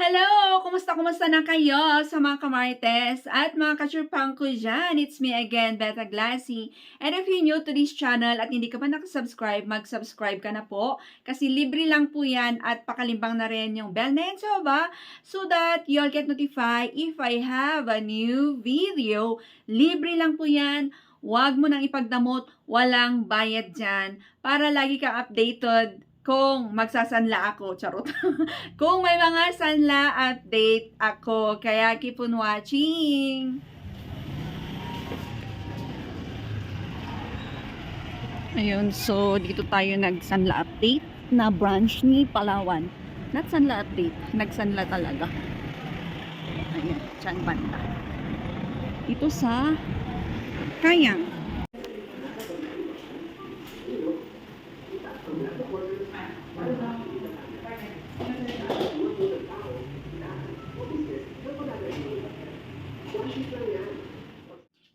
Hello! Kumusta, kumusta na kayo sa mga kamartes at mga kachurpang ko dyan? It's me again, Beta Glassy. And if you're new to this channel at hindi ka pa nakasubscribe, mag-subscribe ka na po. Kasi libre lang po yan at pakalimbang na rin yung bell na yan sa baba so that you'll get notified if I have a new video. Libre lang po yan. Huwag mo nang ipagdamot, walang bayad dyan para lagi kang updated kung magsasanla ako, charot. kung may mga sanla update ako, kaya keep on watching. Ayun, so dito tayo nagsanla update na branch ni Palawan. Not sanla update, nagsanla talaga. Ayun, dyan banda. Ito sa Kayang.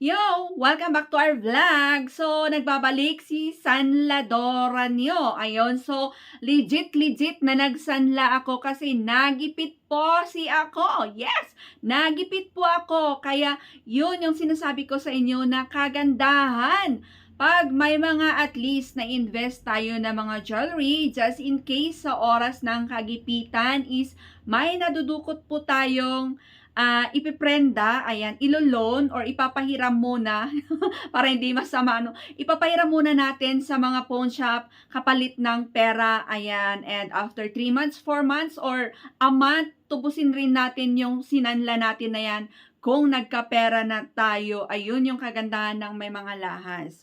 Yo! Welcome back to our vlog! So, nagbabalik si Sanladora nyo. Ayun, so, legit, legit na nagsanla ako kasi nagipit po si ako. Yes! Nagipit po ako. Kaya, yun yung sinasabi ko sa inyo na kagandahan. Pag may mga at least na invest tayo na mga jewelry, just in case sa oras ng kagipitan is may nadudukot po tayong ah ipiprenda, ayan, ilo-loan or ipapahiram muna para hindi masama, no? Ipapahiram muna natin sa mga pawn shop kapalit ng pera, ayan, and after 3 months, 4 months, or a month, tubusin rin natin yung sinanla natin na yan kung nagkapera na tayo. Ayun yung kagandahan ng may mga lahas.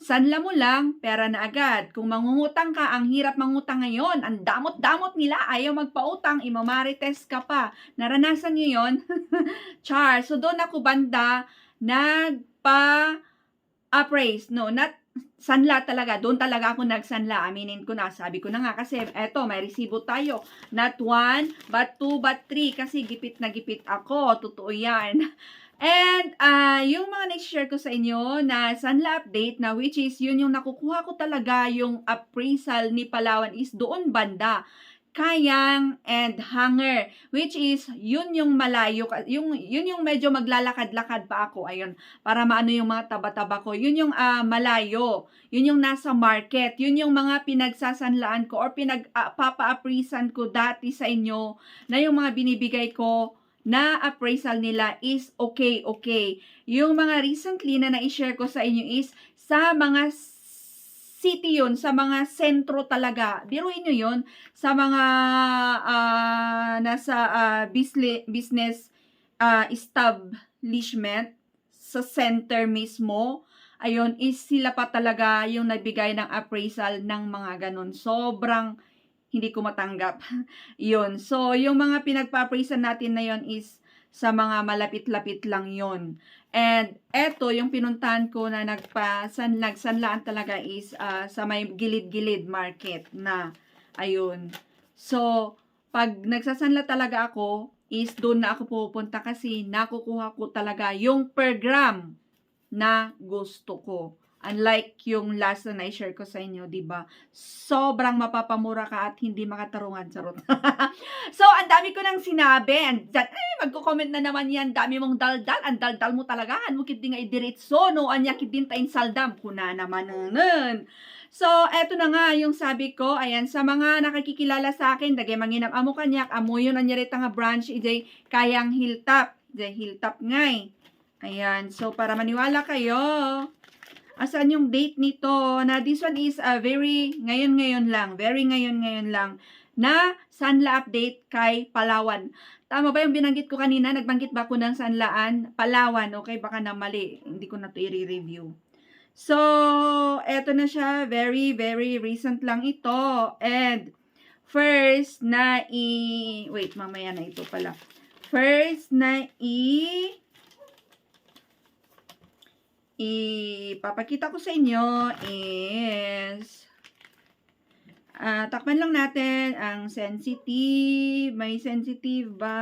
Sanla mo lang, pera na agad. Kung mangungutang ka, ang hirap mangutang ngayon. Ang damot-damot nila, ayaw magpautang, imamarites ka pa. Naranasan niyo yon Char. So, doon ako banda, nagpa-appraise. No, not sanla talaga. Doon talaga ako nagsanla. Aminin ko na. Sabi ko na nga kasi, eto, may resibo tayo. Not one, but two, but three. Kasi gipit na gipit ako. Totoo yan. And ah yung mga next-share ko sa inyo na Sanla update na which is yun yung nakukuha ko talaga yung appraisal ni Palawan is doon banda. Kayang and Hanger which is yun yung malayo yung yun yung medyo maglalakad-lakad pa ako ayun para maano yung mga taba-taba ko. Yun yung ah, malayo. Yun yung nasa market. Yun yung mga pinagsasanlaan ko or pinag uh, ko dati sa inyo na yung mga binibigay ko na appraisal nila is okay, okay. Yung mga recently na na-share ko sa inyo is sa mga city yun, sa mga sentro talaga. Biruin nyo yun, sa mga ah, nasa ah, business, ah, establishment, sa center mismo, ayun, is sila pa talaga yung nagbigay ng appraisal ng mga ganun. Sobrang hindi ko matanggap. yun. So, yung mga pinagpa-appraisean natin na yon is sa mga malapit-lapit lang yon. And eto, yung pinuntahan ko na nagpa, san, nagsanlaan talaga is ah, sa may gilid-gilid market na, ayun. So, pag nagsasanla talaga ako, is doon na ako pupunta kasi nakukuha ko talaga yung per gram na gusto ko. Unlike yung last na na-share ko sa inyo, di ba? Sobrang mapapamura ka at hindi makatarungan. Charot. so, ang dami ko nang sinabi. And that, ay, magko-comment na naman yan. Dami mong daldal. Ang daldal mo talaga. Ano kiti nga idiritso, no? Anya kitin tayin saldam. Kuna naman nun. So, eto na nga yung sabi ko. Ayan, sa mga nakikilala sa akin, dagay manginang amo kanyak, amo yun, anyarita nga branch, ijay kayang hilltop. Ijay hilltop ngay. Ayan, so para maniwala kayo, asan yung date nito na this one is a very ngayon ngayon lang, very ngayon ngayon lang na Sanla update kay Palawan. Tama ba yung binanggit ko kanina? Nagbanggit ba ako ng Sanlaan? Palawan, okay? Baka na mali. Hindi ko na to i-review. So, eto na siya. Very, very recent lang ito. And, first na i... Wait, mamaya na ito pala. First na i ipapakita ko sa inyo is ah takpan lang natin ang sensitive. May sensitive ba?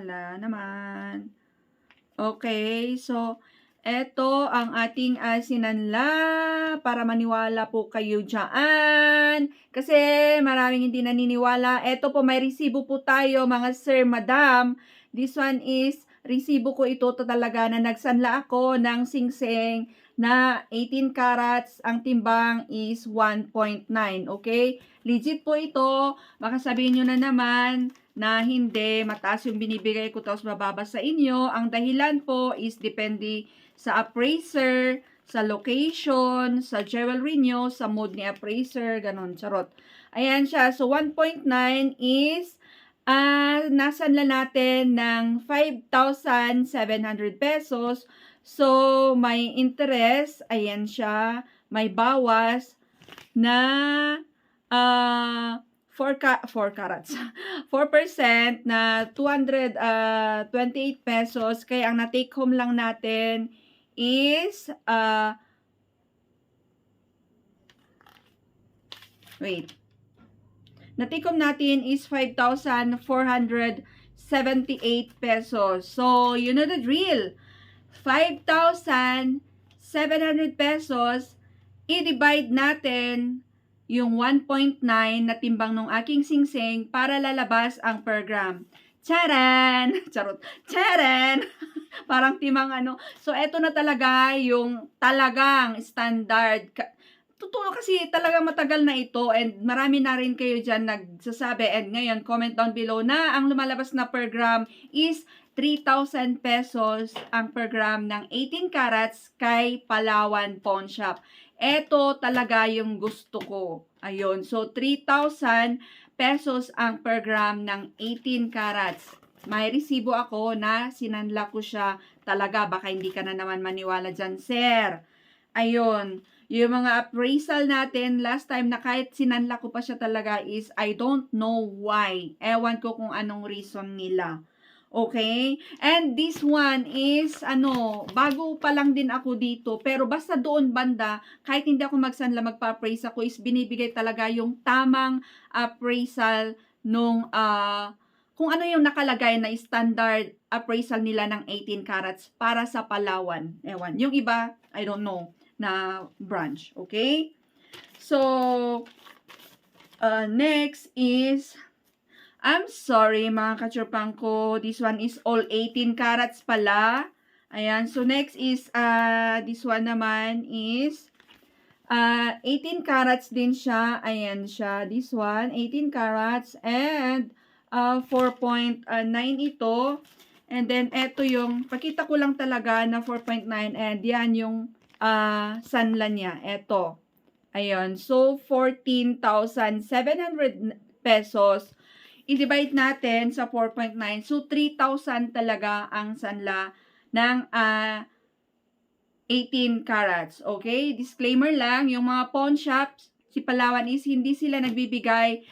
Wala naman. Okay, so Ito ang ating uh, sinanla para maniwala po kayo dyan. Kasi maraming hindi naniniwala. Ito po may resibo po tayo mga sir, madam. This one is resibo ko ito to talaga na nagsanla ako ng singsing na 18 carats. Ang timbang is 1.9. Okay? Legit po ito. Baka sabihin nyo na naman na hindi, mataas yung binibigay ko tapos mababa sa inyo. Ang dahilan po is depende sa appraiser, sa location, sa jewelry nyo, sa mood ni appraiser, ganon, charot. Ayan siya. So, 1.9 is, ah, nasan lang natin ng 5,700 pesos. So, may interest, ayan siya, may bawas na ah 4 ka 4 carats. 4% na 228 pesos. Kaya ang na-take home lang natin is uh, wait. Na-take home natin is 5,478 pesos. So, you know the drill. 5,700 pesos i-divide natin yung 1.9 na timbang ng aking singsing para lalabas ang per gram. Charan! Charot. Charan! Parang timang ano. So, eto na talaga yung talagang standard. Totoo kasi talagang matagal na ito and marami na rin kayo dyan nagsasabi and ngayon comment down below na ang lumalabas na per gram is 3,000 pesos ang per gram ng 18 carats kay Palawan Pawn Shop. Ito talaga yung gusto ko. Ayun. So, 3,000 pesos ang per gram ng 18 carats. May resibo ako na sinanla ko siya talaga. Baka hindi ka na naman maniwala dyan, sir. Ayun. Yung mga appraisal natin, last time na kahit sinanla ko pa siya talaga is, I don't know why. Ewan ko kung anong reason nila. Okay? And this one is, ano, bago pa lang din ako dito. Pero basta doon banda, kahit hindi ako magsanla magpa-appraise ako, is binibigay talaga yung tamang appraisal nung, ah, kung ano yung nakalagay na standard appraisal nila ng 18 carats para sa Palawan. Ewan. Yung iba, I don't know, na branch. Okay? So, uh, next is, I'm sorry mga kachurpang ko. This one is all 18 carats pala. Ayan. So, next is, uh, this one naman is, uh, 18 carats din siya. Ayan siya. This one, 18 carats. And, uh, 4.9 ito. And then, eto yung, pakita ko lang talaga na 4.9. And yan yung uh, sanla niya. Eto. Ayun. So, 14,700 pesos i-divide natin sa 4.9. So, 3,000 talaga ang sanla ng uh, 18 carats. Okay? Disclaimer lang, yung mga pawn shops, si Palawan is hindi sila nagbibigay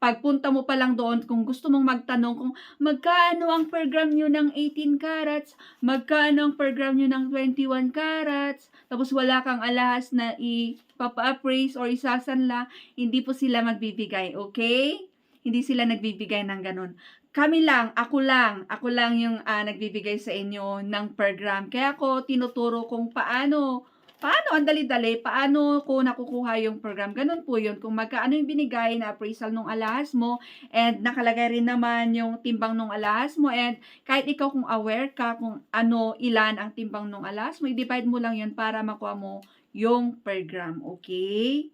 pagpunta mo pa lang doon, kung gusto mong magtanong kung magkano ang per gram nyo ng 18 carats, magkano ang per gram nyo ng 21 carats, tapos wala kang alahas na ipapa-appraise or isasanla, hindi po sila magbibigay, okay? Hindi sila nagbibigay ng ganun. Kami lang, ako lang, ako lang yung uh, nagbibigay sa inyo ng per gram. Kaya ako tinuturo kung paano, paano ang dali-dali, paano ko nakukuha yung program. Ganun po yun. Kung magkaano yung binigay na appraisal nung alahas mo and nakalagay rin naman yung timbang nung alahas mo and kahit ikaw kung aware ka kung ano, ilan ang timbang nung alahas mo, i-divide mo lang yun para makuha mo yung per gram. Okay?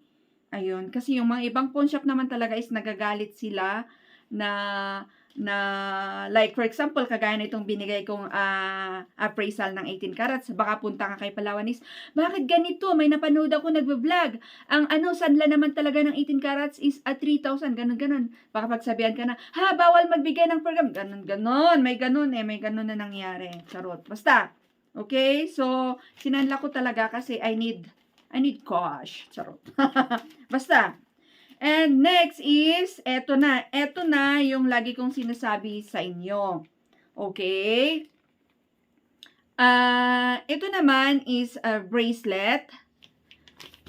Ayun, kasi yung mga ibang pawn shop naman talaga is nagagalit sila na na like for example kagaya na itong binigay kong uh, appraisal ng 18 carats baka punta ka kay Palawanis bakit ganito may napanood ako nagbe-vlog ang ano sanla naman talaga ng 18 carats is at 3,000 ganun ganun baka pagsabihan ka na ha bawal magbigay ng program ganun ganun may ganun eh may ganun na nangyari charot basta okay so sinanla ko talaga kasi I need I need cash. Charot. Basta. And next is, eto na. Eto na yung lagi kong sinasabi sa inyo. Okay? Uh, ito naman is a bracelet.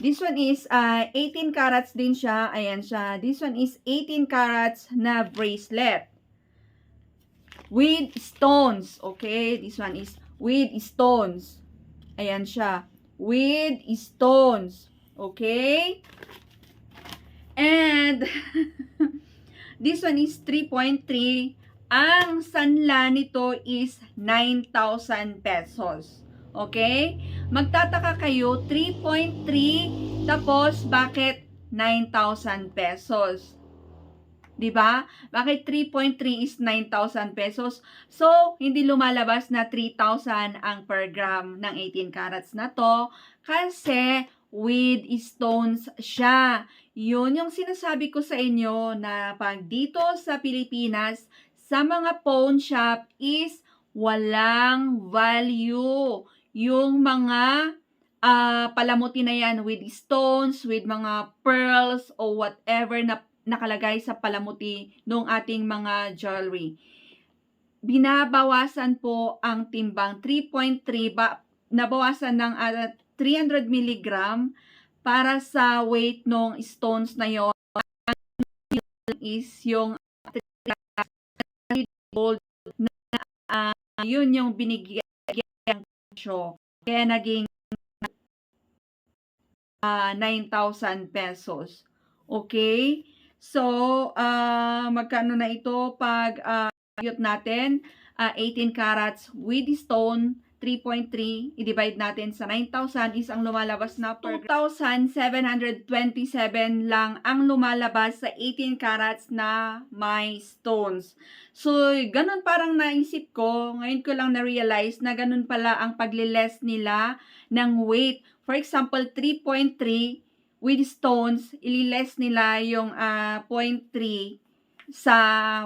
This one is uh, 18 carats din siya. Ayan siya. This one is 18 carats na bracelet. With stones. Okay? This one is with stones. Ayan siya. With stones. Okay? And, this one is 3.3. Ang sanla nito is 9,000 pesos. Okay? Magtataka kayo, 3.3, tapos bakit 9,000 pesos? 'Di ba? Bakit 3.3 is 9,000 pesos? So, hindi lumalabas na 3,000 ang per gram ng 18 carats na to kasi with stones siya. Yun yung sinasabi ko sa inyo na pag dito sa Pilipinas, sa mga pawn shop is walang value. Yung mga ah, palamuti na yan with stones, with mga pearls or whatever na nakalagay sa palamuti ng ating mga jewelry. Binabawasan po ang timbang 3.3 ba nabawasan ng ah, 300 mg para sa weight ng stones na yon is yung gold na ah, yun yung binigyan presyo. Kaya naging ah, 9,000 pesos. Okay? So, ah magkano na ito pag yut natin? Ah, 18 carats with stone, 3.3, i-divide natin sa 9,000 is ang lumalabas na per 2,727 lang ang lumalabas sa 18 carats na may stones. So, ganun parang naisip ko, ngayon ko lang na-realize na ganun pala ang pagliles nila ng weight. For example, 3.3 with stones, ililes nila yung ah, 0.3 sa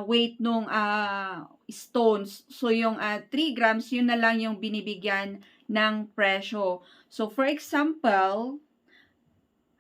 weight nung ah, stones. So, yung ah, 3 grams, yun na lang yung binibigyan ng presyo. So, for example,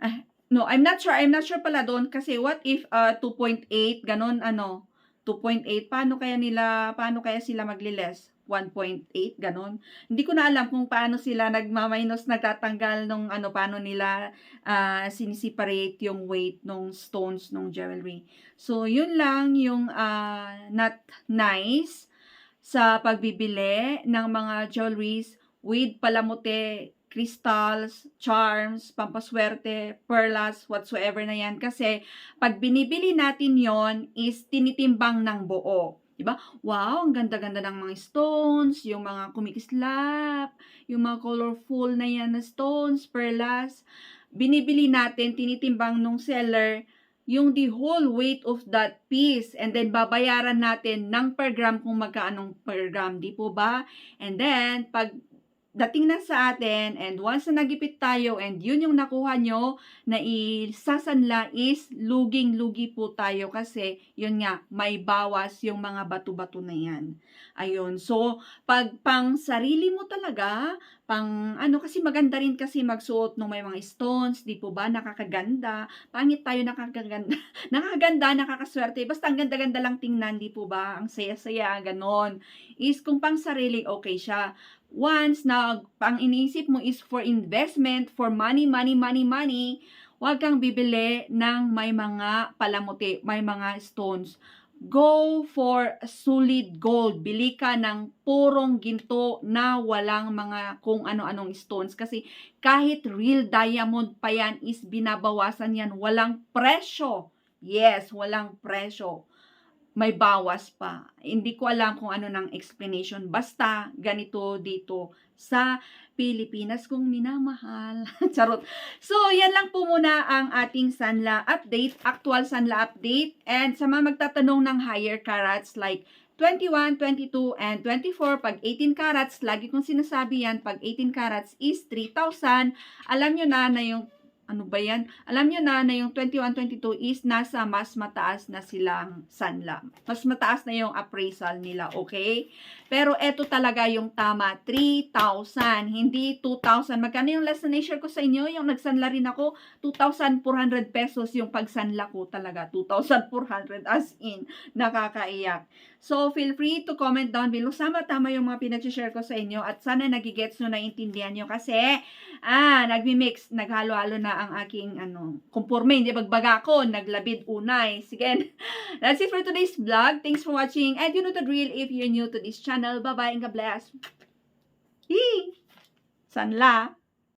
ah, no, I'm not sure. I'm not sure pala doon kasi what if ah, 2.8, ganun, ano, 2.8, paano kaya nila, paano kaya sila magliles? 1.8, ganun. Hindi ko na alam kung paano sila nagmaminus, nagtatanggal nung ano, paano nila ah, sinisiparate yung weight nung stones nung jewelry. So, yun lang yung ah, not nice sa pagbibili ng mga jewelries with palamuti, crystals, charms, pampaswerte, perlas, whatsoever na yan. Kasi, pag binibili natin yon is tinitimbang ng buo. Diba? Wow, ang ganda-ganda ng mga stones, yung mga kumikislap, yung mga colorful na yan na stones, perlas. Binibili natin, tinitimbang nung seller, yung the whole weight of that piece and then babayaran natin ng per gram kung magkaanong per gram, di po ba? And then, pag dating na sa atin and once na nagipit tayo and yun yung nakuha nyo na isasanla is luging-lugi po tayo kasi yun nga may bawas yung mga bato-bato na yan. Ayun. So, pag pang sarili mo talaga, pang ano kasi maganda rin kasi magsuot ng may mga stones, di po ba? Nakakaganda. Pangit tayo nakakaganda. nakakaganda, nakakaswerte. Basta ang ganda-ganda lang tingnan, di po ba? Ang saya-saya, ganon. Is kung pang sarili, okay siya once na pang iniisip mo is for investment, for money, money, money, money, huwag kang bibili ng may mga palamuti, may mga stones. Go for solid gold. Bili ka ng purong ginto na walang mga kung ano-anong stones. Kasi kahit real diamond pa yan is binabawasan yan. Walang presyo. Yes, walang presyo may bawas pa. Hindi ko alam kung ano ng explanation. Basta, ganito dito sa Pilipinas kung minamahal. Charot. So, yan lang po muna ang ating Sanla update, actual Sanla update. And sa mga magtatanong ng higher carats like 21, 22, and 24, pag 18 carats, lagi kong sinasabi yan, pag 18 carats is 3,000. Alam nyo na na yung ano ba yan? Alam nyo na na yung 21, 22 is nasa mas mataas na silang sanla. Mas mataas na yung appraisal nila, okay? Pero eto talaga yung tama, 3,000, hindi 2,000. Magkano yung last na share ko sa inyo? Yung nagsanla rin ako, 2,400 pesos yung pagsanla ko talaga. 2,400 as in, nakakaiyak. So, feel free to comment down below. Sama tama yung mga pinag-share ko sa inyo at sana nagigets nyo, naintindihan nyo kasi, ah, nagmi-mix, naghalo-halo na ang aking, ano, kumpurme, hindi bagbaga ko, naglabid unay. Sige, that's it for today's vlog. Thanks for watching and you know the drill if you're new to this channel. Bye-bye and God bless. Yee! Sanla.